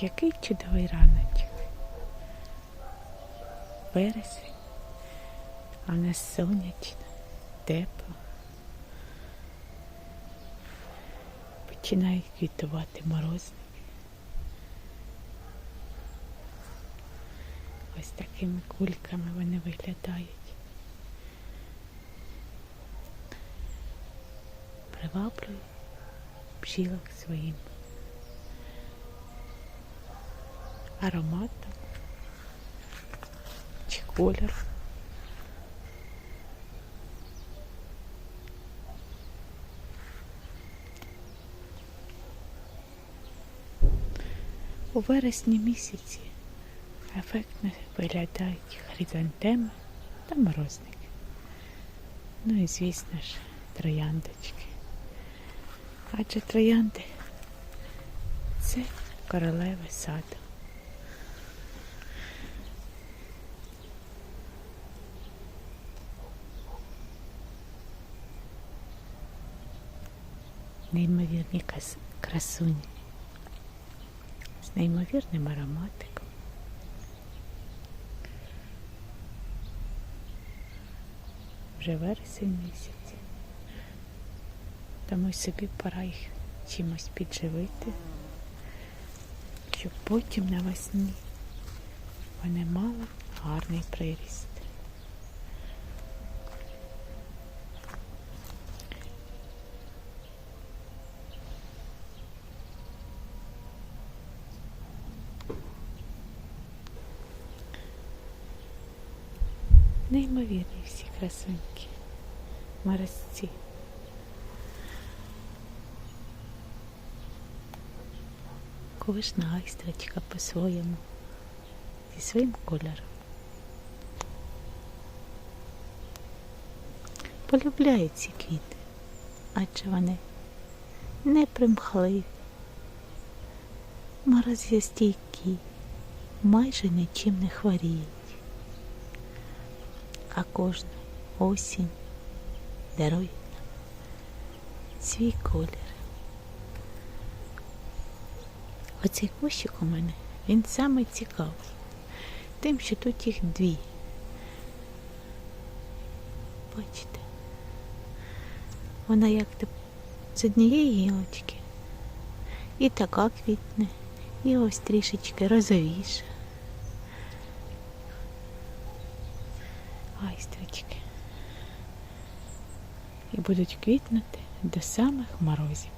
Який чудовий раночок. Вересень, а в сонячно, тепло. Починають квітувати морозники. Ось такими кульками вони виглядають. Приваблюють бджілок своїм ароматом чи кольором. У вересні місяці ефектно виглядають хризантеми та морозники. Ну і звісно ж трояндочки. Адже троянди це королеви саду. Неймовірні красуні з неймовірним ароматиком. Вже вересень місяць. Тому собі пора їх чимось підживити, щоб потім навесні вони мали гарний приріст. Неймовірні всі красуньки, морозці. Кожна айстрочка по-своєму зі своїм кольором. Полюбляю ці квіти, адже вони не примхливі, морозостійкі, майже нічим не хворіють. А кожна осінь дарує нам свій колір. Оцей кущик у мене, він самий цікавий. Тим, що тут їх дві. Бачите? Вона як то з однієї гілочки. І така квітне, і ось трішечки розовіша. І будуть квітнути до самих морозів.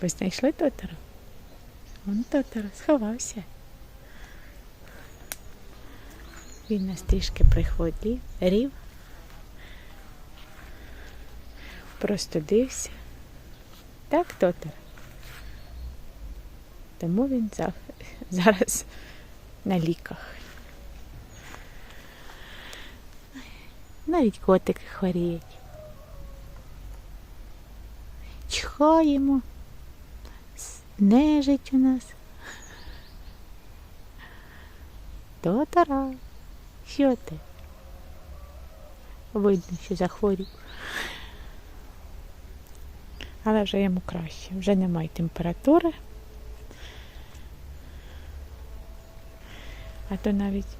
Ви знайшли Тотара? Вон Тотара сховався. Він нас трішки прихворів, рів. Просто дився. Так, Тотар? Тому він зараз на ліках. Навіть котики хворіють. Чхаємо. Нежить у нас. Тотара. Що ти? Видно, що захворів. Але вже йому краще. Вже немає температури. А то навіть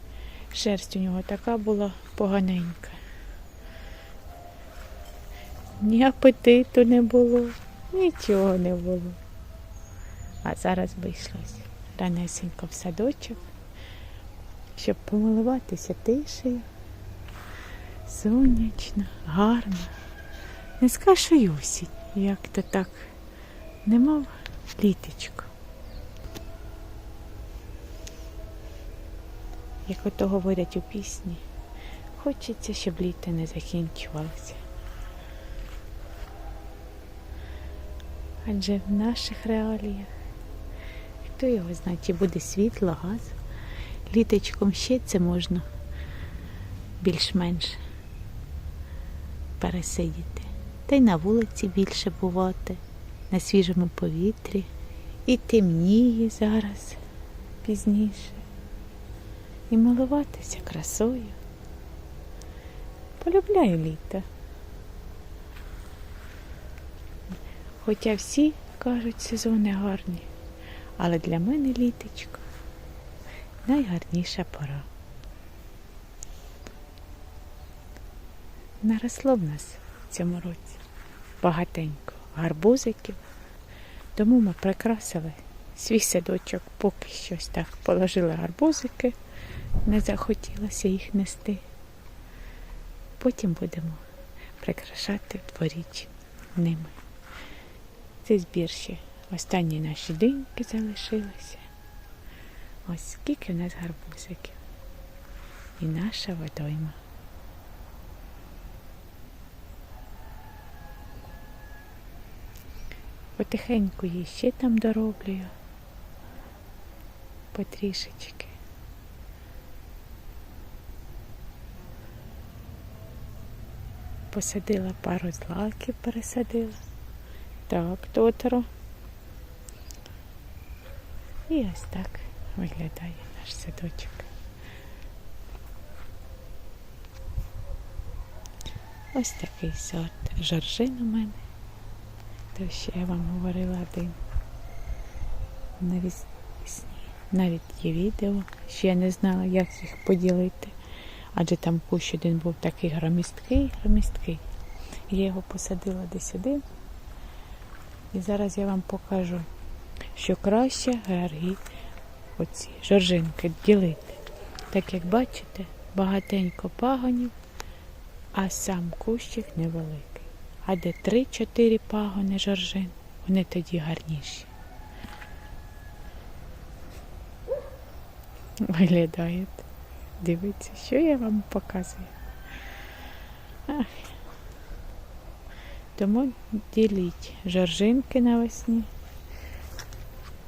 шерсть у нього така була поганенька. Ні апетиту не було, нічого не було. А зараз вийшлося ранесенько в садочок, щоб помилуватися тишею. Сонячно, гарно. Не скажу, осінь, як то так, немов літочко. Як ото говорять у пісні, хочеться, щоб літо не закінчувалося. Адже в наших реаліях, хто його знає, чи буде світло, газ, літочком ще це можна більш-менш пересидіти. Та й на вулиці більше бувати, на свіжому повітрі. І темніє зараз пізніше. І милуватися красою. Полюбляю літо. Хоча всі кажуть, сезони гарні. Але для мене літочко найгарніша пора. Наросло в нас в цьому році багатенько гарбузиків, тому ми прикрасили свій садочок, поки щось так положили гарбузики, не захотілося їх нести. Потім будемо прикрашати дворіч ними. Це збір ще. Останні наші диньки залишилися. Ось скільки в нас гарбузиків. І наша водойма. Потихеньку її ще там дороблюю. Потрішечки. Посадила пару злаків, пересадила. Так, Тоторо. І ось так виглядає наш садочок. Ось такий сорт жоржин у мене. То ще я вам говорила один. Навісні. Навіть є відео, ще я не знала, як їх поділити. Адже там кущ один був такий громісткий, громісткий. Я його посадила десь один. І зараз я вам покажу, що краще гаргі оці жоржинки ділити. Так як бачите, багатенько пагонів, а сам кущик невеликий. А де 3-4 пагони жоржин, вони тоді гарніші. Виглядають. Дивіться, що я вам показую. Ах. Тому діліть жоржинки навесні.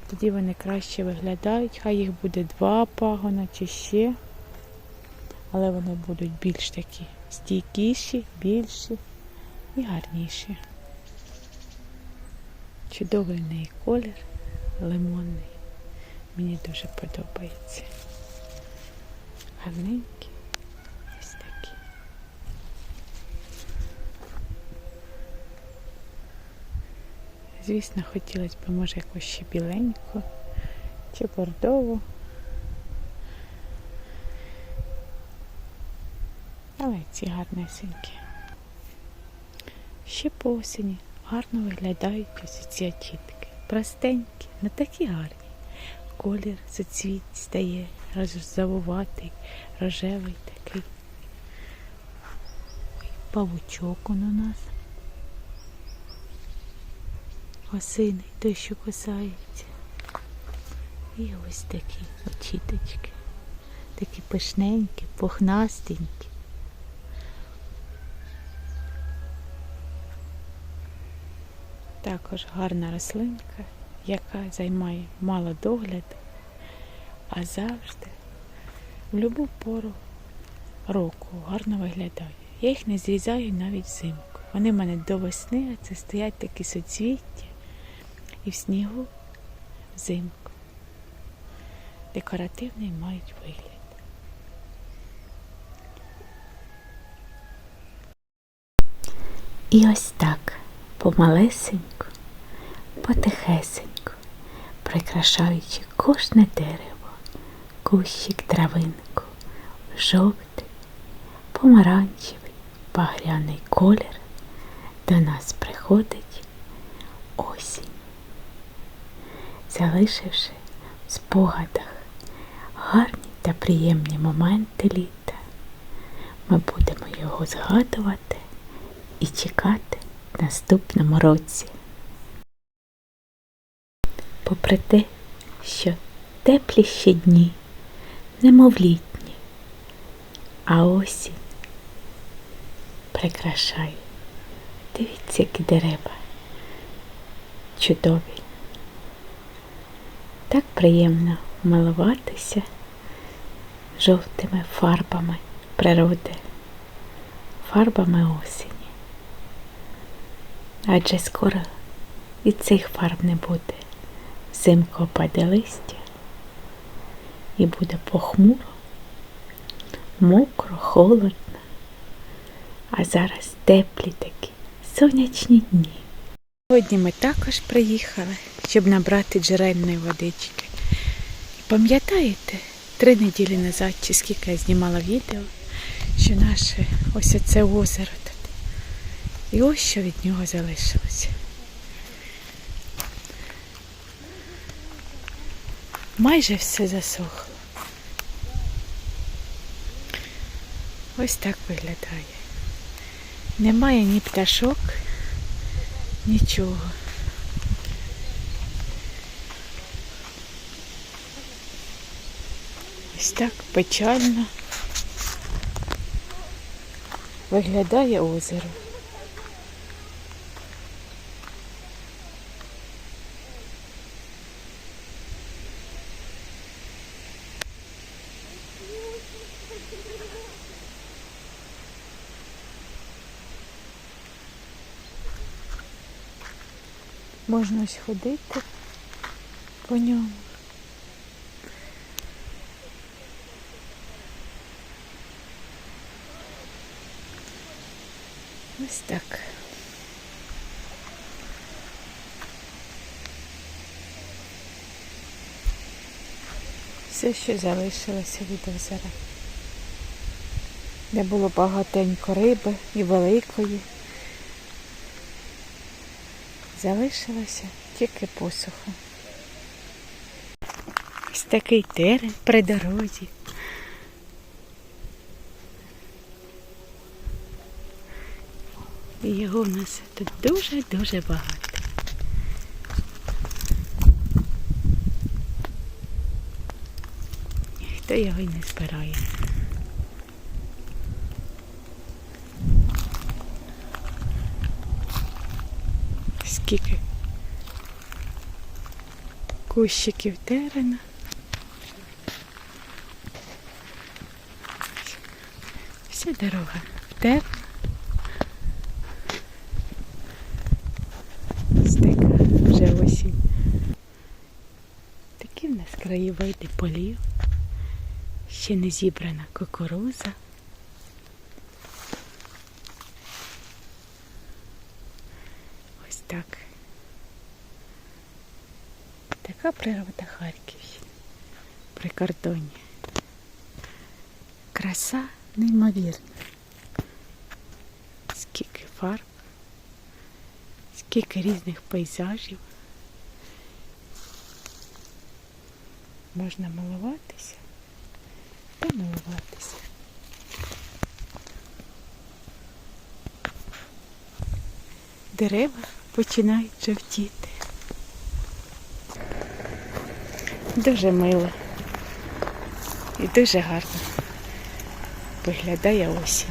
Тоді вони краще виглядають, хай їх буде два пагона чи ще. Але вони будуть більш такі стійкіші, більші і гарніші. Чудовий неї колір, лимонний. Мені дуже подобається. Гарненькі. Ось такі. Звісно, хотілося б, може, якось ще біленьку чи бордову. Але ці гарнесенькі. Ще по осені гарно виглядають ось ці очітки. Простенькі, але такі гарні. Колір зацвіт стає роззавуватий, рожевий такий. Павучок он у нас. Осиний той, що кусається. І ось такі очіточки. Такі пишненькі, пухнастенькі. Також гарна рослинка, яка займає мало догляду, а завжди в будь-яку пору року гарно виглядає. Я їх не зрізаю навіть взимку. Вони в мене до весни, а це стоять такі соцвіття і в снігу взимку. Декоративний мають вигляд. І ось так помалесеньку, потихесеньку, прикрашаючи кожне дерево, кущик травинку, жовтий, помаранчевий, багряний колір, до нас приходить осінь, залишивши в спогадах гарні та приємні моменти літа, ми будемо його згадувати і чекати в наступному році. Попри те, що теплі ще дні, немов літні, а осінь прикрашає. Дивіться, які дерева чудові. Так приємно милуватися жовтими фарбами природи, фарбами осені. Адже скоро і цих фарб не буде. Взимку опаде листя і буде похмуро, мокро, холодно, а зараз теплі такі сонячні дні. Сьогодні ми також приїхали, щоб набрати джерельної водички. І пам'ятаєте, три неділі назад, чи скільки я знімала відео, що наше ось оце озеро тут. І ось що від нього залишилося. Майже все засохло. Ось так виглядає. Немає ні пташок, нічого. Ось так печально виглядає озеро. Можна ось ходити по ньому. Ось так. Все, що залишилося від озера. Де було багатенько риби і великої. Залишилося тільки посуха. Ось такий терен при дорозі. І його у нас тут дуже-дуже багато. Ніхто його й не збирає. Скільки кущиків терена. Вся дорога терна. Ось така вже осінь. Такі в нас краєвиди полів. Ще не зібрана кукуруза. Ось так. Така природа Харківщини. При кордоні. Краса неймовірна. Скільки фарб, скільки різних пейзажів. Можна малуватися та милуватися. Дерева починають жовтіти. Дуже мило і дуже гарно виглядає осінь.